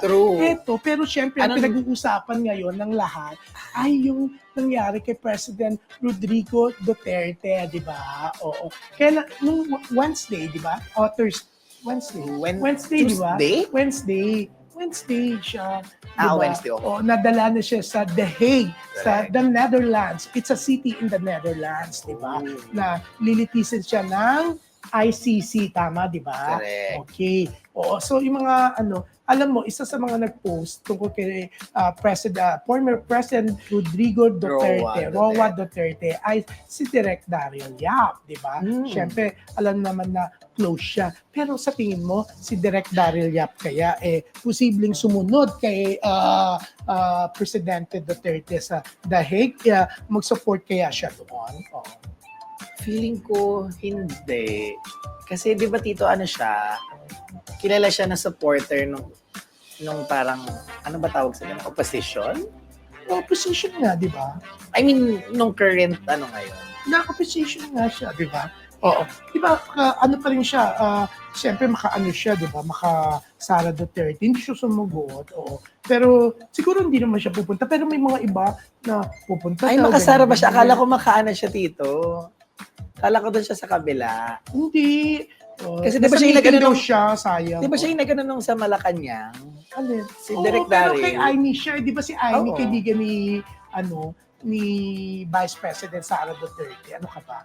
True. Eto, pero syempre, ang Anong- pinag-uusapan ngayon ng lahat ay yung nangyari kay President Rodrigo Duterte, di ba? Oo. Kaya nung Wednesday, di ba? O Thursday, Wednesday. When, Wednesday, di ba? Tuesday? Wednesday. Wednesday siya. di Ah, ba? Wednesday, okay. O, nadala na siya sa The Hague, sa Correct. the Netherlands. It's a city in the Netherlands, di ba? Ooh. Na lilitisin siya ng ICC, tama, di ba? Correct. Okay. Oo, so yung mga ano, alam mo, isa sa mga nag-post tungkol kay ah, President, former President Rodrigo Duterte, Roa Roa Duterte, ay si Direk Daryl Yap, di ba? Mm. Siyempre, alam naman na close siya. Pero sa tingin mo, si Direk Daryl Yap kaya eh posibleng sumunod kay ah, ah, Presidente Duterte sa The Hague, kaya mag-support kaya siya doon? Oo. Feeling ko, hindi. Kasi di ba tito, ano siya, kilala siya na supporter nung, nung parang, ano ba tawag sa ganun, opposition? Opposition nga, di ba? I mean, nung current, ano ngayon. na-opposition nga siya, di ba? Oo. Di ba, ka- ano pa rin siya, ah, siyempre maka-ano siya, di ba, maka Sara Duterte, hindi siya sumugot, oo. Pero siguro hindi naman siya pupunta, pero may mga iba na pupunta. Ay, makasara ba siya? Akala ko makaano siya, tito. Akala ko doon siya sa kabila. Hindi. Oh, Kasi di ba siya yung nagano nung- siya, sayang. Di ba siya yung nagano nung sa Malacanang? Alin? Si Oo, Direk pero kay Daryl. Amy siya, di ba si Amy, Oo. kaibigan ni, ano, ni Vice President Sara Duterte. Ano ka ba?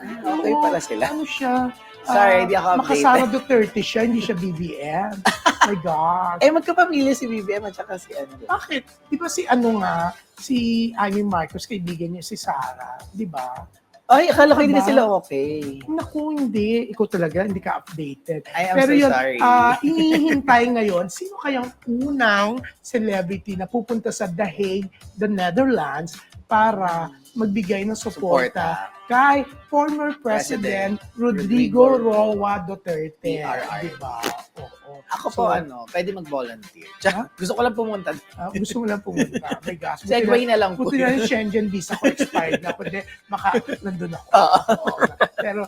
Ah, okay pala sila. Ano siya? Sorry, ah, di ako updated. Makasara Duterte siya, hindi siya BBM. My God. Eh, magkapamilya si BBM at saka si ano. Bakit? Di ba si ano nga, si Amy Marcos, kaibigan niya si Sarah, di ba? Ay, akala ko hindi na Diba? sila okay. Naku, hindi. Ikaw talaga, hindi ka updated. I am Pero so yun, sorry. ah, inihintay ngayon, sino kayang unang celebrity na pupunta sa The Hague, the Netherlands, para magbigay ng suporta Suporta. kay former President, Rodrigo, Rodrigo Roa Duterte. PRR. Di Ako So, po, ano, pwede mag-volunteer. Tsaka, gusto ko lang pumunta. ah, gusto mo lang pumunta. My gosh. Buti Segway na lang po. Buti na yung Schengen visa ko expired na. Kundi, maka, nandun ako. Oo. Pero